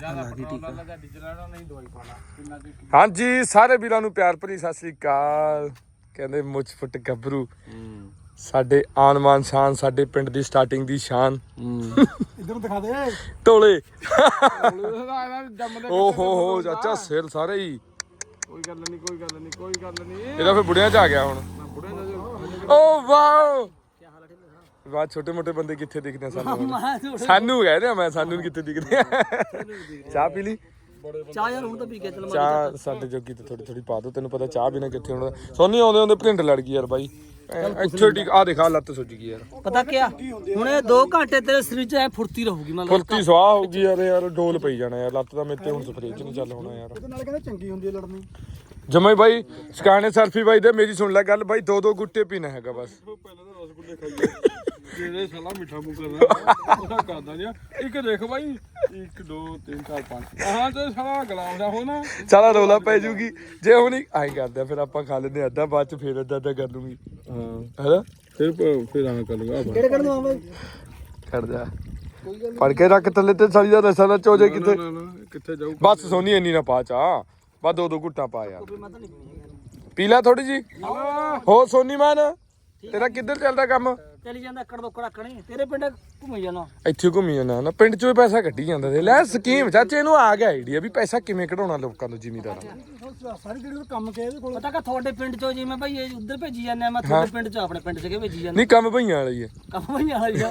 ਜ਼ਿਆਦਾ ਪੈਟਰੋਲ ਵਾਲਾ ਜਾਂ ਡੀਜ਼ਲ ਵਾਲਾ ਨਹੀਂ ਦਵਾਈ ਪਾਣਾ ਕਿੰਨਾ ਕਿ ਹਾਂਜੀ ਸਾਰੇ ਵੀਰਾਂ ਨੂੰ ਪਿਆਰ ਭਰੀ ਸਤਿ ਸ੍ਰੀ ਅਕਾਲ। ਕਹਿੰਦੇ ਮੁੱਛ ਫੁੱਟ ਗੱਭਰੂ। ਸਾਡੇ ਆਨ ਮਾਨ ਸ਼ਾਨ ਸਾਡੇ ਪਿੰਡ ਦੀ ਸਟਾਰਟਿੰਗ ਦੀ ਸ਼ਾਨ। ਇਧਰ ਦਿਖਾ ਦੇ। ਟੋਲੇ। ਜੰਮਦੇ ਓ ਹੋ ਹੋ ਚਾਚਾ ਸਿਰ ਸਾਰੇ ਹੀ। ਕੋਈ ਗੱਲ ਨਹੀਂ ਕੋਈ ਗੱਲ ਨਹੀਂ ਕੋਈ ਗੱਲ ਨਹੀਂ। ਇਹਦਾ ਫਿਰ ਬੁੜਿਆਂ ਚ ਆ ਗਿਆ ਹੁਣ। ਬੁੜੇ ਦਾ ਓ ਵਾਓ। ਵਾਹ ਛੋਟੇ ਮੋਟੇ ਬੰਦੇ ਕਿੱਥੇ ਦਿਖਦੇ ਆ ਸਾਨੂੰ? ਹੁਣ? ਸਾਨੂੰ ਕਹਿ ਰਿਹਾ ਮੈਂ ਸਾਨੂੰ ਨੀ ਕਿੱਥੇ ਦਿਖਦੇ ਆ। ਚਾਹ ਪੀ ਲਈ? ਚਾਹ ਯਾਰ ਹੁਣ ਤਾਂ ਪੀ ਕੇ ਚੱਲ ਚਾਹ ਸਾਡੇ ਜੋਗੀ ਤੇ ਥੋੜੀ ਥੋੜੀ ਪਾ ਦੋ ਤੈਨੂੰ ਪਤਾ ਚਾਹ ਬਿਨਾ ਕਿੱਥੇ ਹੋਣਾ। ਸੋਨੀ ਆਉਂਦੇ ਆਉਂਦੇ ਪ੍ਰਿੰਟ ਲੜ ਗਈ ਯਾਰ ਬਾਈ। ਐ- ਇੱਥੇ ਠੀਕ ਆ ਦਿਖਾ ਲੱਤ ਸੁੱਜ ਗਈ ਯਾਰ। ਪਤਾ ਕਿਆ ਹੁਣ ਇਹ 2 ਘੰਟੇ ਤੇਰੇ ਸਰੀਰ 'ਚ ਐ ਫੁਰਤੀ ਰਹੂਗੀ ਮੰਨ ਲਾ ਫੁਰਤੀ ਸਵਾਹ ਹੋ ਗਈ ਯਾਰ ਯਾਰ ਡੋਲ ਪਈ ਜਾਣਾ ਯਾਰ ਲੱਤ ਦਾ ਮੇਰੇ ਤੇ ਹੁਣ ਸਪਰੇਅ ਚ ਨਹੀਂ ਚੱਲ ਹੋਣਾ ਯਾਰ। ਉਹਦੇ ਨਾਲ ਕਹਿੰਦੇ ਚੰਗੀ ਹੁੰਦੀ ਹੈ ਲੜਨੀ। ਜਮਈ ਬਾਈ ਸਕਾਨੇ ਸਲਫੀ ਬਾਈ ਦੇ ਮੇਰੀ ਸੁਣ ਲੈ ਗੱਲ ਬਾਈ ਦੋ ਦੋ ਗੁੱਟੇ ਪੀਣਾ ਹੈਗਾ ਬਸ। ਪਹਿਲਾਂ ਤਾਂ ਰਸਗੁੱਲੇ ਖਾਈਏ ਜਿਹੜੇ ਸਾਲਾ ਮਿੱਠਾ ਮੂੰਹ ਕਰਦਾ ਉਹਦਾ ਕਰਦਾ ਨਹੀਂ ਇੱਕ ਦੇਖ ਬਾਈ। 1 2 3 4 5 ਆਹਾਂ ਤੇ ਸਾਲਾ ਗਲਾਮ ਦਾ ਹੋਣਾ। ਸਾਲਾ ਰੋਲਾ ਪੈ ਜੂਗੀ। ਜੇ ਹੁਣ ਹੀ ਆਈ ਕਰਦੇ ਫਿਰ ਆਪਾਂ ਖਾ ਲੈਂਦੇ ਅੱਧਾ ਬਾਅਦ ਚ ਫਿਰ ਅੱਧਾ ਅੱਧਾ ਕਰ ਲੂੰਗੀ। ਹਾਂ। ਹੈਨਾ? ਫਿਰ ਫਿਰ ਆਂ ਕਰ ਲੂਗਾ ਕਿਹੜੇ ਕਿਹੜੇ ਨੂੰ ਆਵੇ ਕਰ ਜਾ। ਫੜ ਕੇ ਰੱਖ ਥੱਲੇ ਤੇ ਸਾਲੀ ਦਾ ਰਸਾ ਨਾ ਚੋਜੇ ਕਿੱਥੇ ਨਾ ਨਾ ਕਿੱਥੇ ਜਾਊ? ਬਸ ਸੋਨੀ ਇੰਨੀ ਨਾ ਪਾ ਚਾ ਬਸ ਦੋ ਦੋ ਗੁੱਟਾਂ ਪਾ ਯਾਰ। ਮੈਂ ਤਾਂ ਨਹੀਂ ਪੀਣੀ ਪੀ ਲੈ ਥੋੜੀ ਜੀ ਹੋ ਸੋਨੀ ਮਾਨ ਤੇਰਾ ਕਿੱਧਰ ਚੱਲਦਾ ਕੰਮ? ਚਲੀ ਜਾਂਦਾ ਅੱਕੜ ਦੋਕੜ ਅੱਕਣੀ ਤੇਰੇ ਪਿੰਡ ਘੁੰਮੀ ਜਾਣਾ ਇੱਥੇ ਘੁੰਮੀ ਜਾਂਦਾ ਨਾ ਪਿੰਡ ਚੋਂ ਹੀ ਪੈਸਾ ਕੱਢੀ ਜਾਂਦਾ ਤੇ। ਲੈ ਸਕੀਮ ਚਾਚੇ ਇਹਨੂੰ ਆ ਗਿਆ ਆਈਡੀਆ ਵੀ ਪੈਸਾ ਕਿਵੇਂ ਕਢਾਉਣਾ ਲੋਕਾਂ ਤੋਂ ਜ਼ਿਮੀਦਾਰਾਂ ਸਾਰੀ ਜਿਹੜੀ ਕੰਮ ਕੇ ਇਹਦੇ ਕੋਲ। ਪਤਾ ਕਿ ਤੁਹਾਡੇ ਪਿੰਡ 'ਚੋਂ ਜਿਵੇਂ ਭਾਈ ਇਹ ਉੱਧਰ ਭੇਜੀ ਜਾਂਦੇ ਆ ਮੈਂ ਤੁਹਾਡੇ ਪਿੰਡ 'ਚ ਆਪਣੇ ਪਿੰਡ 'ਚ ਕੇ ਭੇਜੀ ਜਾਂਦਾ ਨਹੀਂ ਕੰਮ ਭਈਆਂ ਵਾਲਾ ਹੀ ਹੈ ਕੰਮ ਭਈ ਵਾਲਾ ਹੀ ਆ।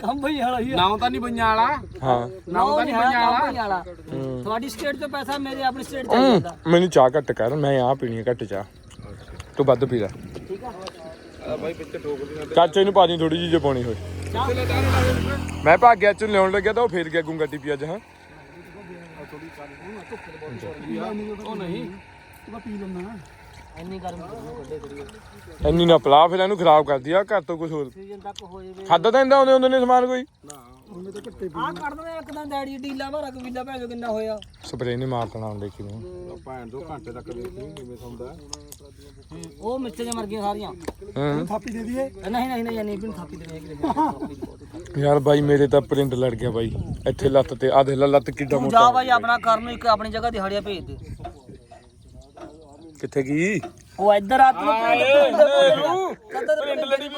ਕੰਮ ਭਈ ਵਾਲਾ ਹੀ ਆ। ਨਾਮ ਤਾਂ ਨਹੀਂ ਬੰਨਿਆ ਵਾਲਾ। ਹਾਂ। ਨਾ ਤਾਂ ਨਹੀਂ ਕੰਮ ਵਾਲਾ। ਤੁਹਾਡੀ ਸਟੇਟ 'ਚੋਂ ਪੈਸਾ ਮੇਰੇ ਆਪਣੀ ਸਟੇਟ 'ਚ ਆ ਜਾਂਦਾ। ਮੈਨੂੰ ਚਾਹ ਘੱਟ ਕਰ ਮੈਂ ਆ ਪੀਣੀ ਘੱਟ ਚਾਹ। ਤੂੰ ਵੱਧ ਪੀ ਲੈ। ਠੀਕ ਆ ਆ ਬਾਈ ਪਿੱਛੇ ਠੋਕਦੀ ਨਾ ਚਾਚੇ ਨੂੰ ਪਾਣੀ ਥੋੜੀ ਜਿਹੀ ਜੇ ਪਾਉਣੀ ਹੋਏ। ਮੈਂ ਭਾਗਿਆ ਚ ਲਿਆਉਣ ਲੱਗਿਆ ਤਾਂ ਉਹ ਫੇਰ ਗਿਆ ਗੁੰਗਾ ਟੀਪੀ ਅੱਜ ਹਾਂ। ਉਹ ਨਹੀਂ ਤੂੰ ਪੀ ਲੈਣਾ ਇੰਨੀ ਗਰਮ ਕੱਢੇ ਕਰੀਏ ਇੰਨੀ ਨਾ ਪਲਾ ਫਿਰ ਇਹਨੂੰ ਖਰਾਬ ਕਰਦੀ ਆ ਘਰ ਤੋਂ ਕੁਝ ਹੋਰ। ਸੀਜ਼ਨ ਤੱਕ ਹੋ ਜਾਵੇ ਖਾਦਾ ਤਾਂ ਇੰਦਾ ਆਉਂਦੇ ਹੁੰਦੇ ਨੇ ਸਮਾਨ ਕੋਈ? ਉਹਨੇ ਤਾਂ ਘੱਟੇ ਆ ਕੱਢ ਦਿੰਦੇ ਇੱਕ ਤਾਂ ਡੈਡੀ ਢੀਲਾ ਮਾਰਾ ਕਬੀਲਾ ਭੈਜੋ ਕਿੰਨਾ ਹੋਇਆ ਸਪਰੇਅ ਨਹੀਂ ਮਾਰ ਦੇਣਾ ਹੁਣ ਦੇਖੀ ਨੂੰ। ਭੈਣ ਦੋ ਘੰਟੇ ਤੱਕ ਵੇਖੀ ਕਿਵੇਂ ਸੌਂਦਾ। ਉਹ ਮਿੱਥੇ ਮਰ ਗਈਆਂ ਸਾਰੀਆਂ। ਹਾਂ। ਥਾਪੀ ਦੇ ਦਈਏ? ਨਹੀਂ ਨਹੀਂ ਨਹੀਂ ਨਹੀਂ ਵੀ ਥਾਪੀ ਦੇ ਯਾਰ ਬਾਈ ਮੇਰੇ ਤਾਂ ਪ੍ਰਿੰਟ ਲੜ ਗਿਆ ਬਾਈ। ਇੱਥੇ ਲੱਤ ਤੇ ਆ ਦੇ ਲੱਤ ਕਿੱਡਾ ਤੂੰ ਮੋਟਾ। ਜਾ ਬਾਈ ਆਪਣਾ ਕਰ ਨੂੰ ਇੱਕ ਆਪਣੀ ਜਗ੍ਹਾ ਦਿਹਾੜੀਆਂ ਭੇਜ ਦੇ। ਕਿੱਥੇ ਗਈ? ਉਹ ਇੱਧਰ ਆ ਤੂੰ ਪਿੰਡ ਲੜੀ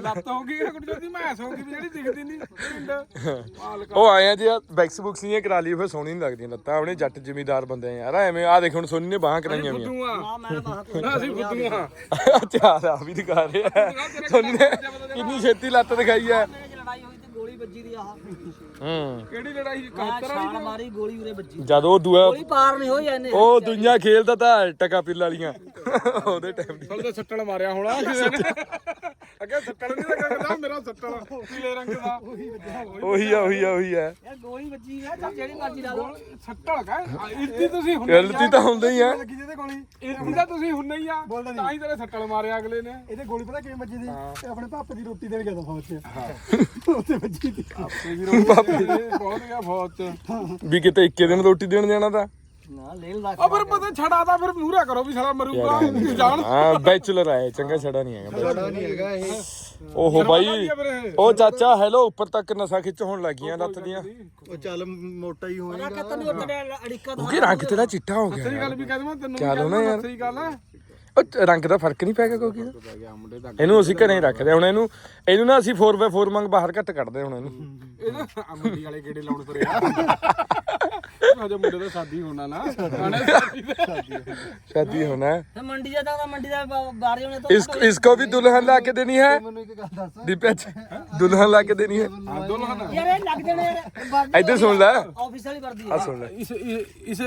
ਲੱਤ ਹੋ ਗਈ ਕੁੜੀ ਦੀ ਮੈਸ ਹੋ ਗਈ ਵੀ ਜਿਹੜੀ ਦਿਖਦੀ ਨਹੀਂ ਪਿੰਡ। ਉਹ ਆਏ ਆ ਜੀ ਆ ਬੈਕਸ ਬੁਕਸੀਆਂ ਕਰਾ ਲਈ ਫਿਰ ਸੋਹਣੀ ਨਹੀਂ ਲੱਗਦੀਆਂ ਲੱਤਾਂ। ਆਪਣੇ ਜੱਟ ਜ਼ਿਮੀਦਾਰ ਬੰਦੇ ਆ ਯਾਰ ਐਵੇਂ ਆ ਦੇਖ ਹੁਣ ਸੋਨੀ ਨੇ ਬਾਹਾਂ ਕਰਾਈਆਂ ਤੂੰ ਆ। ਹਾਂ ਮੈਂ ਬਾਹਰ ਤੋਂ ਅਸੀਂ ਬੁੱਧੂ ਆ। ਆ। ਵੀ ਦਿਖਾ ਰਿਹਾ ਸੋਨੀ ਨੇ ਕਿੰਨੀ ਛੇਤੀ ਲੱਤ ਦਿਖਾਈ ਆ। ਮੇਰੇ 'ਚ ਲੜਾਈ ਹੋਈ ਤੇ ਗੋਲੀ ਵੱਜੀ ਦੀ ਆਹ ਹੂੰ। ਕਿਹੜੀ ਲੜਾਈ ਛਾਲ ਮਾਰੀ ਗੋਲੀ ਉਰੇ ਵੱਜੀ। ਜਦੋਂ ਉਹ ਦੂਆ ਗੋਲੀ ਪਾਰ ਨਹੀਂ ਹੋਈ ਐਨੇ ਉਹ ਦੁਨੀਆ ਖੇਲਦਾ ਤਾਂ ਟਕਾ ਪਿੱਲ ਵਾਲੀਆਂ। ਉਹਦੇ ਟਾਈਮ ਦੀ। ਤੇ ਸੱਟਣ ਮਾਰਿਆ ਹੋਣਾ। ਕਿਸੇ ਨੇ ਅੱਗੇ ਸੱਟਣ ਨਹੀਂ ਲੱਗਾ ਕਹਿੰਦਾ ਮੇਰਾ ਸੱਟਣ। ਪੀਲੇ ਰੰਗ ਦਾ। ਉਹੀ ਆ ਉਹੀ ਆ ਉਹੀ ਆ। ਯਾਰ ਗੋਲੀ ਵੱਜੀ ਆ ਚੱਲ ਜਿਹੜੀ ਮਰਜ਼ੀ ਲਾ ਲਓ। ਸੱਟਣ ਕਾ ਇੱਦੀ ਤੁਸੀਂ ਹੁਣ ਗਲਤੀ ਤਾਂ ਹੁੰਦਾ ਹੀ ਆ। ਜਿਹਦੇ ਗੋਲੀ ਇੱਦੀ ਤਾਂ ਤੁਸੀਂ ਹੁੰਨੇ ਹੀ ਆ। ਤਾਂ ਹੀ ਤੇਰੇ ਸੱਟਣ ਮਾਰਿਆ ਅਗਲੇ ਨੇ। ਇਹਦੇ ਗੋਲੀ ਪਤਾ ਕਿਵੇਂ ਵੱਜੀ ਦੀ ਤੇ ਆਪਣੇ ਪਾਪੇ ਦੀ ਰੋਟੀ ਦੇਣ ਗਿਆ ਤਾਂ ਫੌਜ 'ਚ ਉੱਥੇ ਵੱਜੀ ਦੀ ਤੇ ਵੀ ਬਹੁਤ ਗਿਆ ਬਹੁਤ ਚ ਵੀ ਕਿਤੇ ਇੱਕੇ ਦਿਨ ਰੋਟੀ ਦੇਣ ਜਾਣਾ ਤਾਂ। ਨਾ ਲਾ ਆ ਫਿਰ ਪਤਾ ਛੜਾ ਤਾਂ ਫਿਰ ਮੂਹਰਾ ਕਰੋ ਵੀ ਸਾਲਾ ਮਰੂਗਾ ਜਾਣ। ਹਾਂ ਬੈਚਲਰ ਆਏ ਚੰਗਾ ਛੜਾ ਨਹੀਂ ਹੈਗਾ। ਬੜਾ ਨਹੀਂ ਹੈਗਾ ਇਹ। ਓਹੋ ਬਾਈ? ਉਹ ਚਾਚਾ ਹੈਲੋ ਉੱਪਰ ਤੱਕ ਨਸਾਂ ਖਿੱਚ ਹੋਣ ਲੱਗੀਆਂ ਲੱਤ ਦੀਆਂ। ਉਹ ਚੱਲ ਮੋਟਾ ਹੀ ਹੋਏਗਾ। ਕਿਤੇ ਨਹੀਂ ਉੱਤੇ ਅੜਿੱਕਾ ਉਹ ਕੀ ਰੰਗ ਤੇਰਾ ਚਿੱਟਾ ਹੋ ਗਿਆ ਸਹੀ ਗੱਲ ਵੀ ਕਹਿ ਦਵਾਂ ਤੈਨੂੰ ਲਾਉਣਾ ਯਾਰ? ਸਹੀ ਗੱਲ ਹੈ। ਉਹ ਰੰਗ ਦਾ ਫ਼ਰਕ ਨਹੀਂ ਪੈ ਗਿਆ ਕੋਈ ਪੈ ਗਿਆ ਮੁੰਡੇ ਦਾ ਇਹਨੂੰ ਅਸੀਂ ਘਰੇ ਰੱਖਦੇ ਹਾਂ। ਹੁਣ ਇਹਨੂੰ ਇਹਨੂੰ ਨਾ ਅਸੀਂ 4x4 ਮੰਗ ਬਾਹਰ ਘੱਟ ਕੱਢਦੇ ਹੁਣ ਇਹਨੂੰ। ਇਹਦਾ ਆ ਮੰਡੀ ਵਾਲੇ ਕਿਹੜੇ ਲਾਉਣ ਤੁਰਿਆ ਹਜੇ ਮੁੰਡੇ ਦਾ ਸ਼ਾਦੀ ਹੋਣਾ ਨਾ ਆਣੇ ਸ਼ਾਦੀ ਦੇ शादी होना है ਤੇ ਮੰਡੀ ਜਾ ਤਾਂ ਮੰਡੀ ਦਾ ਬਾਰੀ ਉਹਨੇ ਤੋਂ इसको इसको भी दुल्हन ला के देनी है ਮੈਨੂੰ ਇੱਕ ਗੱਲ ਦੱਸ दीपेच दुल्हन ला के देनी है ਹਾਂ ਦੁਲਹਨ ਯਾਰ ਇਹ ਲੱਗ ਜਾਣੇ ਯਾਰ इधर सुन ले ਆਫਿਸ ਵਾਲੀ ਵਰਦੀ आ सुन ले इस इस इस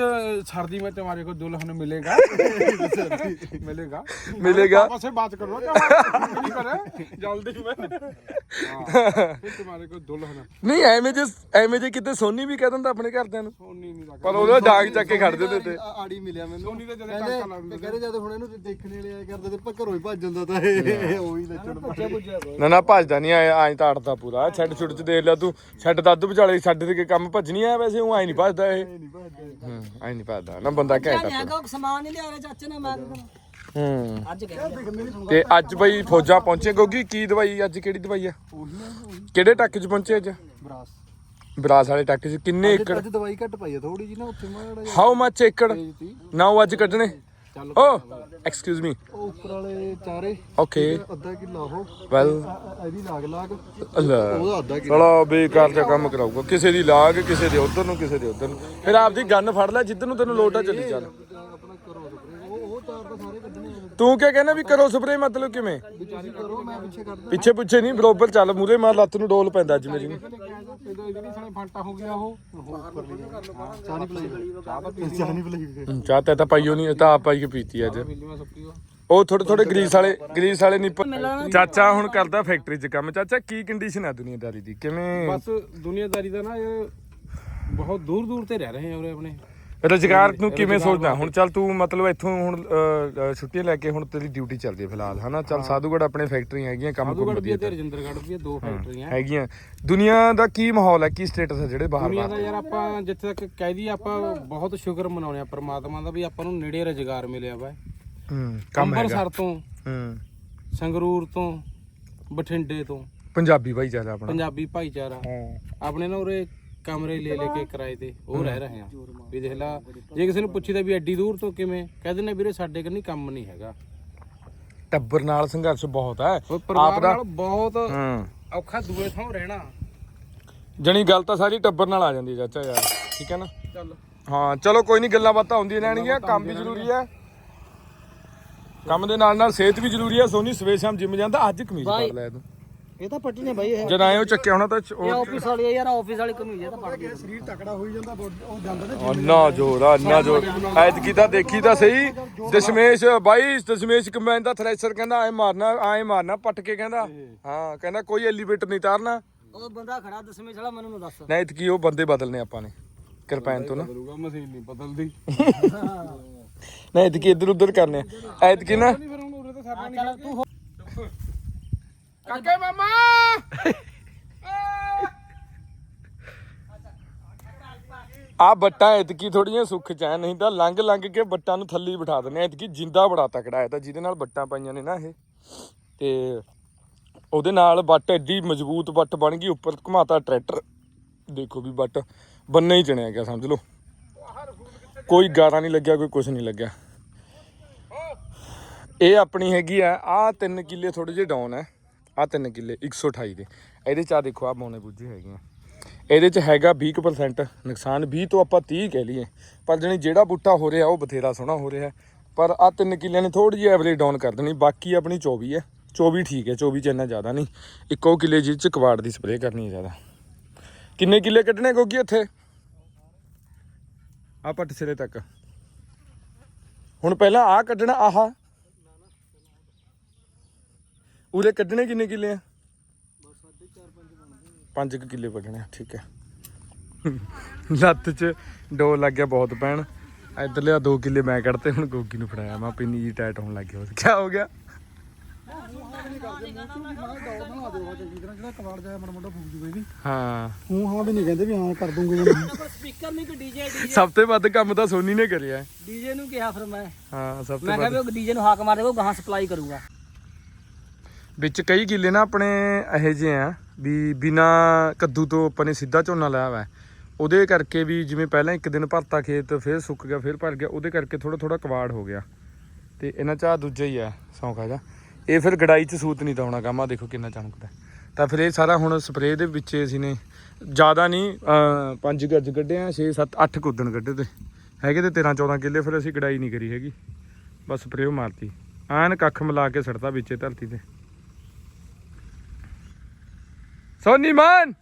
सर्दी में तुम्हारे को दुल्हन मिलेगा मिलेगा मिलेगा पापा से बात करो क्या नहीं करे जल्दी में हाँ, फिर तुम्हारे को दुल्हन ਨਹੀਂ ਐਵੇਂ ਜੇ ਐਵੇਂ ਜੇ ਕਿਤੇ ਸੋਨੀ ਵੀ ਕਹਿ ਦਿੰਦਾ ਆਪਣੇ ਘਰਦਿਆਂ ਨੂੰ सोनी नहीं लगा ਪਰ ਉਹਦਾ ਡਾਂਗ ਚੱਕ ਕੇ ਖੜ ਦਿੰਦੇ ਤੇ। ਆੜੀ ਮਿਲਿਆ ਮੈਨੂੰ। ਸੋਨੀ ਦੇ ਜਦੇ ਟਾਂਕਾ ਲਾਉਂਦੇ ਕਹਿੰਦੇ ਜਦ ਹੁਣ ਇਹਨੂੰ ਦੇਖਣ ਵਾਲੇ ਆਇਆ ਕਰਦੇ ਤੇ ਆਪਾਂ ਘਰੋਂ ਹੀ ਭੱਜ ਜਾਂਦਾ ਤਾਂ ਇਹ। ਉਹੀ ਲੱਛਣ ਨਾ ਨਾ ਭੱਜਦਾ ਨਹੀਂ ਆਇਆ ਐਂ ਤਾਂ ਅੜਦਾ ਪੂਰਾ। ਛੱਡ ਛੁੱਟ ਚ ਦੇਖ ਲਿਆ ਤੂੰ। ਛੱਡ ਦੱਦ ਵਿਚਾਲੇ ਛੱਡ ਦੇ ਕੇ ਕੰਮ ਭੱਜਣੀ ਆ ਵੈਸੇ ਉਹ ਐਂ ਨਹੀਂ ਭੱਜਦਾ ਇਹ। ਨਹੀਂ ਭੱਜਦਾ ਹੂੰ ਐਂ ਨਹੀਂ ਭੱਜਦਾ। ਨਾ ਬੰਦਾ ਘੈਂਟ ਨਹੀਂ ਹੈਗਾ ਉਹ ਸਮਾਨ ਨਹੀਂ ਲਿਆ ਰਹੇ ਚਾਚੇ ਨੇ ਮੈਂ ਕਿਹਾ। ਹੂੰ। ਤੇ ਅੱਜ ਬਈ ਫੌਜਾਂ ਪਹੁੰਚੇ ਗੋਗੀ ਕੀ ਦਵਾਈ ਅੱਜ ਕਿਹੜੀ ਦਵਾਈ ਆ? ਕਿਹੜੇ ਟੱਕ ਚ ਪਹੁੰਚੇ ਅੱਜ? ਬਰਾਸ। ਬਰਾਸ ਵਾਲੇ ਟੱਕ 'ਚ ਕਿੰਨੇ ਅੱਜ- ਏਕੜ? ਅੱਜ ਦਵਾਈ ਘੱਟ ਪਾਈ ਆ ਥੋੜੀ ਜੀ ਨਾ ਉੱਥੇ ਮਾੜਾ ਜਿਹਾ। ਹਾਊ ਮੱਚ ਏਕੜ? ਤੇਜ਼। ਨਾਓ ਅੱਜ ਕੱਢਣੇ। ਚੱਲ ਓ ਐਕਸਕਿਊਜ਼ ਮੀ ਉਹ ਉੱਪਰ ਵਾਲੇ ਚਾਰੇ। ਓਕੇ ਅੱਧਾ ਕਿੱਲਾ ਉਹ। ਵੈਲ ਆ- ਆ- ਇਹਦੀ ਲਾਗ ਲਾਗ। ਅੱਲਾ। ਉਹਦਾ ਅੱਧਾ ਕਿੱਲਾ। ਸਾਲਾ ਬੇਕਾਰ ਜਿਹਾ ਕੰਮ ਕਰਾਊਗਾ। ਕਿਸੇ ਦੀ ਲਾਗ ਕਿਸੇ ਦੇ ਉਧਰ ਨੂੰ ਕਿਸੇ ਦੇ ਉਧਰ ਨੂੰ। ਫਿਰ ਆਪਦੀ ਗੰਨ ਫੜ ਲੈ ਜਿੱਧਰ ਨੂੰ ਤੈਨੂੰ ਲੋਟ ਚੱਲੀ ਚੱਲ। ਆਪਣਾ ਕਰੋ ਸਪਰੇ ਉਹ ਉਹ ਚਾਰ ਤਾਂ ਸਾਰੇ ਕੱਢਣੇ ਤੂੰ ਕਿਆ ਕਹਿੰਦਾ ਵੀ ਕਰੋ ਸਪਰੇ ਮਤਲਬ ਕਿਵੇਂ? ਤੁਸੀਂ ਕਰੋ ਮੈਂ ਪਿੱਛੇ ਕਰਦਾ ਪਿੱਛੇ ਪਿੱਛੇ ਨਹੀਂ ਬਰੋਬਰ ਚੱਲ ਮੂਰੇ ਮਾਰ ਲੱਤ ਨੂੰ ਡੋਲ ਪੈਂਦਾ ਅੱਜ ਮੇਰੀ ਨੂੰ। ਪਹਿਲਾਂ ਜਿਹੜੀ ਸਾਲੇ ਫਾਂਟਾ ਹੋ ਗਿਆ ਉਹ ਉੱਪਰ ਲਈ ਚਾਹ ਨਹੀਂ ਪਲਾਈ ਚਾਹ ਤਾਂ ਪੀ ਚਾਹ ਨਹੀਂ ਪਲਾਈ ਹਮ, ਚਾਹ ਤਾਂ ਤਾਂ ਪਾਈਓ ਨਹੀਂ ਇਹ ਤਾਂ ਆਪ ਪਾਈ ਕੇ ਪੀਤੀ ਅੱਜ। ਮਿਲੀਆਂ ਸੁੱਕੀ ਉਹ ਉਹ ਥੋੜੇ ਥੋੜੇ ਗਰੀਸ ਵਾਲੇ ਗਰੀਸ ਵਾਲੇ ਨਹੀਂ ਚਾਚਾ ਹੁਣ ਕਰਦਾ ਫੈਕਟਰੀ 'ਚ ਕੰਮ। ਚਾਚਾ ਕੀ ਕੰਡੀਸ਼ਨ ਹੈ ਦੁਨੀਆਦਾਰੀ ਦੀ? ਕਿਵੇਂ? ਬਸ ਦੁਨੀਆਦਾਰੀ ਦਾ ਨਾ ਇਹ ਬਹੁਤ ਦੂਰ ਦੂਰ ਤੇ ਰਹਿ ਰਹੇ ਆ ਉਰੇ ਆਪਣੇ। ਰੁਜ਼ਗਾਰ ਨੂੰ ਕਿਵੇਂ ਸੋਚਦਾ? ਹੁਣ ਚੱਲ ਤੂੰ ਮਤਲਬ ਇੱਥੋਂ ਹੁਣ ਅ, ਅ, ਛੁੱਟੀਆਂ ਲੈ ਕੇ ਹੁਣ ਤੇਰੀ ਡਿਊਟੀ ਚੱਲਦੀ ਹੈ ਫਿਲਹਾਲ ਹਨਾ? ਚੱਲ ਸਾਧੂਗੜ ਆਪਣੇ ਫੈਕਟਰੀਆਂ ਹੈਗੀਆਂ ਕੰਮ ਕੁਮ ਸਾਧੂਗੜ ਵੀ ਵਧੀਆ ਹੈ ਤੇ ਰਜਿੰਦਰਗੜ੍ਹ ਵੀ ਹੈ ਦੋ ਫੈਕਟਰੀਆਂ ਹੈਗੀਆਂ। ਦੁਨੀਆ ਦਾ ਕੀ ਮਾਹੌਲ ਹੈ? ਕੀ ਸਟੇਟਸ ਹੈ ਜਿਹੜੇ ਬਾਹਰ ਦੁਨੀਆ ਬਾਹਰ ਦਾ ਯਾਰ ਆਪਾਂ ਜਿੱਥੇ ਤੱਕ ਕਹਿ ਦਈਏ ਆਪਾਂ ਬਹੁਤ ਸ਼ੁਕਰ ਮਨਾਉਣੇ ਆ ਪ੍ਰਮਾਤਮਾ ਦਾ ਵੀ ਆਪਾਂ ਨੂੰ ਨੇੜੇ ਰੁਜ਼ਗਾਰ ਮਿਲਿਆ ਵਾ। ਹੂੰ ਕੰਮ ਹੈਗਾ। ਅੰਮ੍ਰਿਤਸਰ ਤੋਂ ਹੂੰ। ਸੰਗਰੂਰ ਤੋਂ ਬਠਿੰਡੇ ਤੋਂ। ਪੰਜਾਬੀ ਭਾਈਚਾਰਾ ਆਪਣਾ। ਪੰਜਾਬੀ ਭਾਈਚਾਰਾ। ਹਾਂ। ਆਪਣੇ ਨਾ ਉਰੇ ਕਮਰੇ ਲੈ ਲੈ ਕੇ ਕਿਰਾਏ ਤੇ ਉਹ ਰਹਿ ਰਹੇ ਆ। ਵੀ ਦੇਖ ਲਾ ਜੇ ਕਿਸੇ ਨੂੰ ਪੁੱਛੀਦਾ ਵੀ ਐਡੀ ਦੂਰ ਤੋਂ ਕਿਵੇਂ ਕਹਿ ਦਿੰਦੇ ਵੀਰੇ ਸਾਡੇ ਕੰਨੀ ਕੰਮ ਨਹੀਂ ਹੈਗਾ। ਟੱਬਰ ਨਾਲ ਸੰਘਰਸ਼ ਬਹੁਤ ਹੈ ਉਹ ਪਰਿਵਾਰ ਆਪ ਦਾ ਨਾਲ ਬਹੁਤ ਹੂੰ। ਔਖਾ ਦੂਏ ਥਾਂ ਰਹਿਣਾ। ਜਣੀ ਗੱਲ ਤਾਂ ਸਾਰੀ ਟੱਬਰ ਨਾਲ ਆ ਜਾਂਦੀ ਹੈ ਚਾਚਾ ਯਾਰ ਠੀਕ ਹੈ ਨਾ? ਚੱਲ। ਹਾਂ ਚਲੋ ਕੋਈ ਨਹੀਂ ਗੱਲਾਂ ਬਾਤਾਂ ਹੁੰਦੀਆਂ ਰਹਿਣਗੀਆਂ ਕੰਮ ਵੀ ਜ਼ਰੂਰੀ ਹੈ ਕੰਮ ਦੇ ਨਾਲ ਨਾਲ ਸਿਹਤ ਵੀ ਜ਼ਰੂਰੀ ਹੈ ਸੋਨੀ ਸਵੇਰ ਸ਼ਾਮ ਜਿਮ ਜਾਂਦਾ ਅੱਜ ਕਮੀਜ਼ ਪਾ ਲੈ ਤੂੰ। ਇਹ ਤਾਂ ਪੱਟੀ ਨੇ ਬਾਈ ਇਹ। ਜਦ ਆਏ ਉਹ ਚੱਕਿਆ ਹੋਣਾ ਤਾਂ ਚ- ਇਹ ਉਹ ਆਫਿਸ ਵਾਲੀ ਆ ਯਾਰ ਆਫਿਸ ਵਾਲੀ ਕਮੀਜ਼ ਆ ਤਾਂ ਪੜ ਗਈ। ਸਰੀਰ ਤਕੜਾ ਹੋਈ ਜਾਂਦਾ ਉਹ ਜਾਂਦਾ ਨੇ ਅੰਨਾ ਜੋਰ ਆ ਅੰਨਾ ਜੋਰ। ਐਤਕੀ ਤਾਂ ਦੇਖੀ ਤਾਂ ਸਹੀ। ਦਸ਼ਮੇਸ਼ ਬਾਈ ਦਸ਼ਮੇਸ਼ ਕਮੈਨ ਦਾ ਥ੍ਰੈਸ਼ਰ ਕਹਿੰਦਾ ਐ ਮਾਰਨਾ ਐ ਮਾਰਨਾ ਪੱਟ ਕੇ ਕਹਿੰਦਾ। ਹਾਂ ਕਹਿੰਦਾ ਕੋਈ ਐਲੀਵੇਟਰ ਨਹੀਂ ਤਾਰਨਾ। ਉਹ ਬੰਦਾ ਖੜਾ ਦਸਵੇਂ ਛੜਾ ਮੈਨੂੰ ਨਾ ਦੱਸ। ਨਾ ਐਤਕੀ ਉਹ ਬੰਦੇ ਬਦਲਨੇ ਆਪਾਂ ਨੇ ਕਿਰਪਾਨ ਤੋਂ ਨਾ। ਬਦਲੂਗਾ ਮਸ਼ੀਨ ਨਹੀਂ ਬਦਲਦੀ। ਨਾ ਐਤਕੀ ਇੱਧਰ ਉੱਧਰ ਕਰਨੇ ਆ। ਐਤਕੀ ਨਾ ਫਿਰ ਹੁਣ ਉਰੇ ਤਾਂ ਸਾਡਾ ਚੱਲ ਤੂੰ ਹੋ- ਕਾਕੇ ਮਾਮਾ ਆ ਬੱਟਾਂ ਐਤਕੀ ਥੋੜੀਆਂ ਸੁੱਖ ਚ ਆ ਨਹੀਂ ਤਾਂ ਲੰਘ ਲੰਘ ਕੇ ਬੱਟਾਂ ਨੂੰ ਥੱਲੇ ਬਿਠਾ ਦਿੰਦੇ ਆ। ਐਤਕੀ ਜਿੰਦਾ ਬੜਾ ਤਕੜਾ ਹੈ ਤਾਂ ਜਿਹਦੇ ਨਾਲ ਬੱਟਾਂ ਪਾਈਆਂ ਨੇ ਨਾ ਇਹ। ਤੇ ਉਹਦੇ ਨਾਲ ਬੱਟ ਐਡੀ ਮਜ਼ਬੂਤ ਬੱਟ ਬਣ ਗਈ ਉੱਪਰ ਘੁਮਾਤਾ ਟਰੈਕਟਰ। ਦੇਖੋ ਵੀ ਬੱਟ ਬੰਨੇ ਹੀ ਚਣਿਆ ਗਿਆ ਸਮਝ ਲਓ। ਕੋਈ ਗਾਰਾ ਨਹੀਂ ਲੱਗਿਆ ਕੋਈ ਕੁਝ ਨਹੀਂ ਲੱਗਿਆ। ਇਹ ਆਪਣੀ ਹੈਗੀ ਆ ਆ 3 ਕਿੱਲੇ ਥੋੜੇ ਜਿਹੇ ਡਾਊਨ ਹੈ ਆ 3 ਕਿੱਲੇ 128 ਦੇ। ਇਹਦੇ ਚ ਆ ਦੇਖੋ ਆ ਮੌਨੇ ਬੁੱਝੇ ਆ। ਇਹਦੇ ਚ ਹੈਗਾ 20% ਨੁਕਸਾਨ 20 ਤੋਂ ਆਪਾਂ 30 ਕਹਿ ਲਈਏ। ਪਰ ਜਣੀ ਜਿਹੜਾ ਬੂਟਾ ਹੋ ਰਿਹਾ, ਉਹ ਬਥੇਰਾ ਸੋਹਣਾ ਹੋ ਰਿਹਾ। ਪਰ ਆ 3 ਕਿੱਲਿਆਂ ਨੇ ਥੋੜੀ ਜਿਹੀ ਐਵਰੇਜ ਡਾਊਨ ਕਰ ਦੇਣੀ। ਬਾਕੀ ਆਪਣੀ 24 ਹੈ। 24 ਠੀਕ ਹੈ 24 ਚ ਇੰਨਾ ਜ਼ਿਆਦਾ ਨਹੀਂ। ਇੱਕੋ ਕਿੱਲੇ ਜਿਹਦੇ ਚ ਕਵਾੜ ਦੀ ਸਪਰੇਅ ਕਰਨੀ ਹੈ ਜ਼ਿਆਦਾ। ਕਿੰਨੇ ਕਿੱਲੇ ਕੱਢਣੇ ਗੋਗੀ ਇੱਥੇ ਆ ਪੱਟ ਸਿਰੇ ਤੱਕ। ਹੁਣ ਪਹਿਲਾਂ ਆ ਕੱਢਣਾ, ਆਹ ਉਰੇ ਕੱਢਣੇ ਕਿੰਨੇ ਕਿੱਲੇ ਆ? ਪੰਜ ਕੁ ਕਿੱਲੇ ਵੱਢਣੇ ਆ, ਠੀਕ ਹੈ। ਲੱਤ 'ਚ ਡੋ ਲੱਗ ਗਿਆ ਬਹੁਤ ਪੈਣ। ਇੱਧਰ ਲਿਆ 2 ਕਿੱਲੇ ਮੈਂ ਕੱਢਤੇ ਹੁਣ ਗੋਗੀ ਨੂੰ ਫੜਾਇਆ। ਮੈਂ ਪਿੰਨੀ ਜੀ ਟਾਈਟ ਹੋਣ ਲੱਗ ਗਿਆ। ਕੀ ਹੋ ਗਿਆ? ਜਿਹੜਾ ਕਵਾੜ ਜਾਇਆ ਮਨ ਮੁੰਡਾ ਫੂਕ ਜੂਵੇ ਵੀ ਹਾਂ। ਹੂੰ ਹਾਂ ਵੀ ਨਹੀਂ ਕਹਿੰਦੇ ਵੀ ਹਾਂ ਕਰ ਦੂੰਗੇ। ਸਪੀਕਰ ਨਹੀਂ ਕਿ ਡੀਜੇ ਡੀਜੇ ਸਭ ਤੋਂ ਵੱਧ ਕੰਮ ਤਾਂ ਸੋਨੀ ਨੇ ਕਰਿਆ। ਡੀਜੇ ਨੂੰ ਕਿਹਾ ਫਿਰ ਮੈਂ। ਹਾਂ ਸਭ ਤੋਂ ਮੈਂ ਕਿਹਾ ਵੱਧ। ਵੀ ਉਹ ਡੀਜੇ ਨੂੰ ਹਾਕ ਮਾਰ ਦੇਗਾ ਉਹ ਗਾਹਾਂ ਸਪਲਾਈ ਕਰੂਗਾ। ਵਿੱਚ ਕਈ ਕਿੱਲੇ ਨਾ ਆਪਣੇ ਇਹੋ ਜਿਹੇ ਆ ਵੀ ਬਿਨਾ ਕੱਦੂ ਤੋਂ ਆਪਾਂ ਨੇ ਸਿੱਧਾ ਝੋਨਾ ਲਾਇਆ ਹੋਇਆ ਉਹਦੇ ਕਰਕੇ ਵੀ ਜਿਵੇਂ ਪਹਿਲਾਂ ਇੱਕ ਦਿਨ ਭਰਤਾ ਖੇਤ ਫਿਰ ਸੁੱਕ ਗਿਆ, ਫਿਰ ਭਰ ਗਿਆ, ਉਹਦੇ ਕਰਕੇ ਥੋੜਾ ਥੋੜਾ ਕਵਾੜ ਹੋ ਗਿਆ। ਤੇ ਇਹਨਾਂ ਚ ਆ ਦੂਜਾ ਹੀ ਆ ਸੌਂਕਾ ਜਾ ਇਹ ਫਿਰ ਗੜਾਈ ਚ ਸੂਤ ਨਹੀਂ ਤਾਉਣਾ ਕੰਮ ਆ ਦੇਖੋ ਕਿੰਨਾ ਚਮਕਦਾ ਤਾਂ ਫਿਰ ਇਹ ਸਾਰਾ ਹੁਣ ਸਪਰੇਅ ਦੇ ਵਿੱਚ ਅਸੀਂ ਨੇ ਜ਼ਿਆਦਾ ਨਹੀਂ ਪੰਜ ਗੱਜ ਕੱਢੇ ਆ 6 7 8 ਕੁੱਦਣ ਕੱਢੇ ਤੇ। ਹੈਗੇ ਤੇ 13 14 ਕਿੱਲੇ ਫਿਰ ਅਸੀਂ ਗੜਾਈ ਨਹੀਂ ਕਰੀ ਹੈਗੀ। ਬਸ ਸਪਰੇਅ ਮਾਰਤੀ। ਐਨ ਕੱਖ ਮਿਲਾ ਕੇ ਸੜਤਾ ਵਿੱਚੇ ਧਰਤੀ ਤੇ। ਸੋਨੀ ਮਾਨ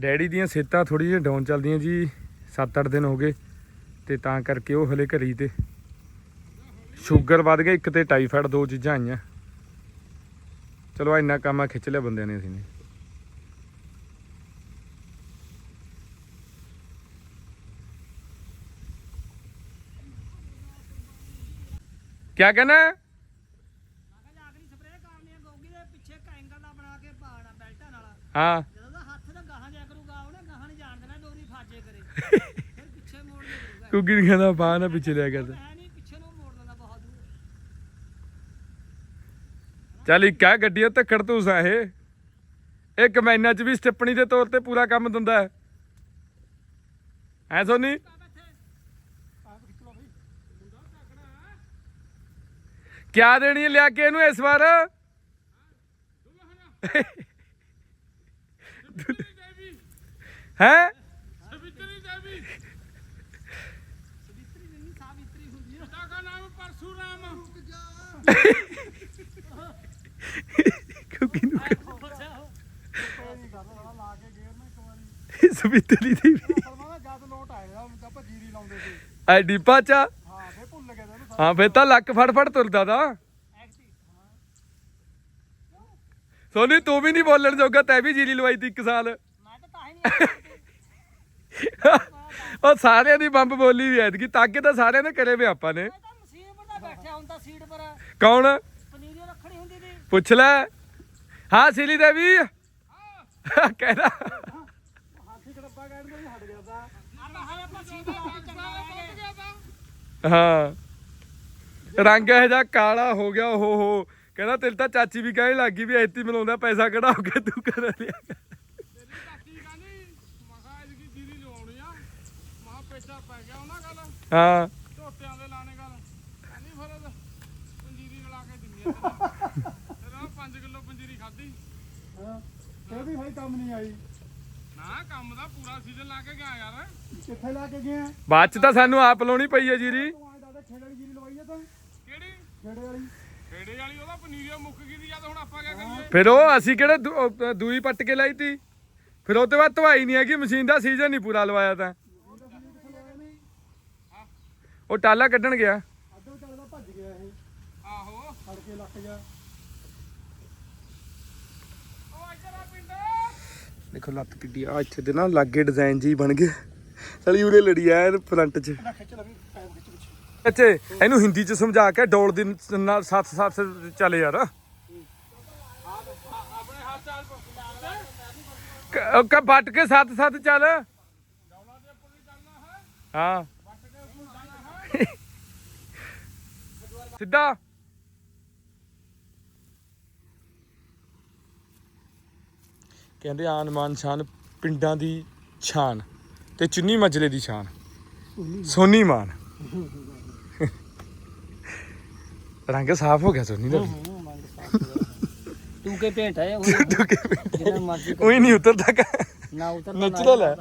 ਡੈਡੀ ਦੀਆਂ ਸਿਹਤਾਂ ਥੋੜੀ ਜਿਹੀ ਡਾਊਨ ਚੱਲਦੀਆਂ ਜੀ 7-8 ਦਿਨ ਹੋ ਗਏ ਤੇ ਤਾਂ ਕਰਕੇ ਉਹ ਹਲੇ ਘਰੀ ਤੇ। ਸ਼ੂਗਰ ਵੱਧ ਗਿਆ, ਇੱਕ ਤੇ ਟਾਈਫਾਇਡ ਦੋ ਚੀਜ਼ਾਂ ਆਈਆਂ। ਚਲੋ ਇੰਨਾ ਕੰਮ ਆ, ਖਿੱਚ ਲਿਆ ਬੰਦਿਆਂ ਨੇ ਅਸੀਂ ਨੇ ਕਿਆ ਕਹਿਣਾ ਹੈ? ਆਖਰੀ ਸਪਰੇਅ ਕਰਨੀ ਆ ਗੋਗੀ ਦੇ ਪਿੱਛੇ ਐਂਗਲ ਦਾ ਬਣਾ ਕੇ ਪਾਣਾ ਬੈਲਟਾਂ ਨਾਲ ਹਾਂ। ਜਦੋਂ ਦਾ ਹੱਥ ਦਾ ਗਾਹਾਂ ਜਾ ਕਰੂਗਾ ਉਹਨੇ ਗਾਹਾਂ ਨਹੀਂ ਜਾਣ ਦੇਣਾ ਡੋਰੀ ਫਾਜੇ ਕਰੇ ਫਿਰ ਪਿੱਛੇ ਮੋੜ ਦੇ ਕਰੂਗਾ ਕੁੱਗੀ ਨਹੀਂ ਕਹਿੰਦਾ ਬਾਹ ਨਾ ਪਿੱਛੇ ਲਿਆ ਕਰਦਾ। ਐ ਨਹੀਂ ਪਿੱਛੇ ਨੂੰ ਮੋੜ ਦਿੰਦਾ ਬਹੁਤ ਦੂਰ ਚੱਲ ਇੱਕ ਆ ਗੱਡੀਆਂ ਧੱਕੜ ਤੂੰ ਇਹ। ਇਹ ਕਮੈਨਾਂ 'ਚ ਵੀ ਸਟਿੱਪਣੀ ਦੇ ਤੌਰ ਤੇ ਪੂਰਾ ਕੰਮ ਦਿੰਦਾ। ਹੈ ਐ ਸੋਨੀ? ਕਿਆ ਦੇਣੀ ਲਿਆ ਕੇ ਇਹਨੂੰ ਇਸ ਵਾਰ? ਹੈ? ਸਵਿਤਰੀ ਦੇਵੀ ਪਿਤਾ ਦਾ ਨਾਮ ਪਰਸ਼ੂਰਾਮ ਕਿਉਂਕਿ ਨੂੰ ਸਵਿਤਰੀ ਦੀ ਵੀ ਜਦ ਲੋਟ ਆਇਆ ਆਪਾਂ ਜੀਰੀ ਲਾਉਂਦੇ ਸੀ। ਐਡੀ ਪਾਚਾ ਹਾਂ ਫੇਰ ਤਾਂ ਲੱਕ ਫੜ ਫੜ ਤੁਰਦਾ ਦਾ ਸੋਨੀ ਤੂੰ ਵੀ ਨਹੀਂ ਬੋਲਣ ਜੋਗਾ ਤੈ ਵੀ ਜੀਲੀ ਲਵਾਈ ਤੀ ਇੱਕ ਸਾਲ। ਮੈਂ ਤਾਂ ਤਾਂ ਹੀ ਨਹੀਂ ਉਹ ਸਾਰਿਆਂ ਦੀ ਬੰਬ ਬੋਲੀ ਵੀ ਐਤਕੀ ਤਾਕੇ ਤਾਂ ਸਾਰਿਆਂ ਨੇ ਕਰੇ ਵੇ ਆਪਾਂ ਨੇ। ਕੌਣ? ਪੁੱਛ ਲੈ। ਹਾਂ ਸਿਲੀ ਦੇਵੀ। ਕਹਿੰਦਾ। ਹੀ। ਰੰਗ ਇਹ ਜਾ ਕਾਲਾ ਹੋ ਗਿਆ ਹੋ ਹੋ। ਕਹਿੰਦਾ ਤੇਰੇ ਤਾਂ ਚਾਚੀ ਵੀ ਕਹਿਣ ਲੱਗੀ ਵੀ ਐਤੀ ਮਿਲਾਉਂਦਾ ਪੈਸਾ ਹੋ ਗਿਆ ਤੂੰ ਕਰ ਲਿਆ। ਤੇਰੀ ਚਾਚੀ ਕਹਿੰਦੀ ਮਖਾ ਇਹਦੀ ਜੀਰੀ ਲਵਾਉਣੀ ਆ ਮਹਾ ਪੇਚਾ ਪੈ ਗਿਆ ਉਹਨਾਂ ਗੱਲ ਹਾਂ। ਝੋਟਿਆਂ ਦੇ ਲਾਣੇ ਗੱਲ ਕਹਿੰਦੀ ਫਿਰ ਇਹਦਾ ਪੰਜੀਰੀ ਮਿਲਾ ਕੇ ਦਿੰਦੀ ਆ ਤੈਨੂੰ। ਫਿਰ ਉਹ 5 ਕਿਲੋ ਪੰਜੀਰੀ ਖਾਧੀ ਹਾਂ। ਇਹ ਵੀ ਭਾਈ ਕੰਮ ਨਹੀਂ ਆਈ? ਨਾ ਕੰਮ ਦਾ ਪੂਰਾ ਸੀਜ਼ਨ ਲਾ ਕੇ ਗਿਆ ਯਾਰ ਕਿੱਥੇ ਲਾ ਕੇ ਬਾਅਦ ਚ ਤਾਂ ਸਾਨੂੰ ਆਪ ਲਾਉਣੀ ਪਈ ਹੈ ਜੀਰੀ। ਤੂੰ ਆਏ ਦਾਦਾ ਖੇੜੇ ਵਾਲੀ ਜੀਰੀ ਲਵਾਈ ਆ ਤਾਂ। ਕਿਹੜੀ? ਖੇੜੇ ਵਾਲੀ? ਖੇੜੇ ਵਾਲੀ ਉਹਦਾ ਪਨੀਰੀਆ ਮੁੱਕ ਗਈ ਦੀ ਜਦ ਹੁਣ ਆਪਾਂ ਕਿਆ ਕਰੀਏ? ਫਿਰ ਉਹ ਅਸੀਂ ਕਿਹੜੇ ਦੂ- ਦੂਈ ਪੱਟ ਕੇ ਲਾਈ ਤੀ? ਫਿਰ ਉਹ ਤੋਂ ਬਾਅਦ ਧਵਾਈ ਨਹੀਂ ਹੈਗੀ ਮਸ਼ੀਨ ਦਾ ਸੀਜ਼ਨ ਨਹੀਂ ਪੂਰਾ ਲਵਾਇਆ ਤਾਂ। ਉਹ ਟਾਲਾ ਕੱਢਣ ਗਿਆ। ਅੱਧੋ ਚੱਲਦਾ ਭੱਜ ਗਿਆ ਇਹ। ਆਹੋ। ਫੜ ਕੇ ਲੱਕ ਜਾ। ਉਹ ਇੱਧਰ ਆ ਪਿੰਡ। ਦੇਖੋ ਲੱਤ ਕਿੱਡੀ ਆ ਇੱਥੇ ਦੇ ਨਾ ਲਾਗੇ ਡਿਜ਼ਾਈਨ ਜੀ ਬਣ ਗਏ ਚਲੀ ਉਰੇ ਲੜੀ ਐ ਫਰੰਟ 'ਚ। ਖਿੱਚ ਲਵੀ ਪੈਰ ਖਿੱਚ ਇਹਨੂੰ ਹਿੰਦੀ 'ਚ ਸਮਝਾ ਕੇ ਡੋਲ ਦੇ ਨਾਲ ਸੱਤ ਸੱਤ ਚੱਲ ਯਾਰ। ਕ- ਕ, ਵੱਟ ਕੇ ਸੱਤ ਸੱਤ ਚੱਲ। ਹਾਂ। ਸਿੱਧਾ। ਕਹਿੰਦੇ ਆਨ ਮਾਨ ਸ਼ਾਨ ਪਿੰਡਾਂ ਦੀ ਛਾਨ ਤੇ ਚੁੰਨੀ ਮਜਲੇ ਦੀ ਛਾਨ। ਸੋਨੀ ਮਾਨ। ਰੰਗ ਸਾਫ਼ ਹੋ ਗਿਆ ਸੋਨੀ ਦਾ ਵੀ। ਤੂੰ ਕੇ ਭੇਂਟ ਹੈ ਉਹ ਤੂੰ ਕਿ ਉਹੀ ਨਹੀਂ ਉਤਰਦਾ ਨਾ ਉਤਰ ਨੈਚੁਰਲ ਹੈ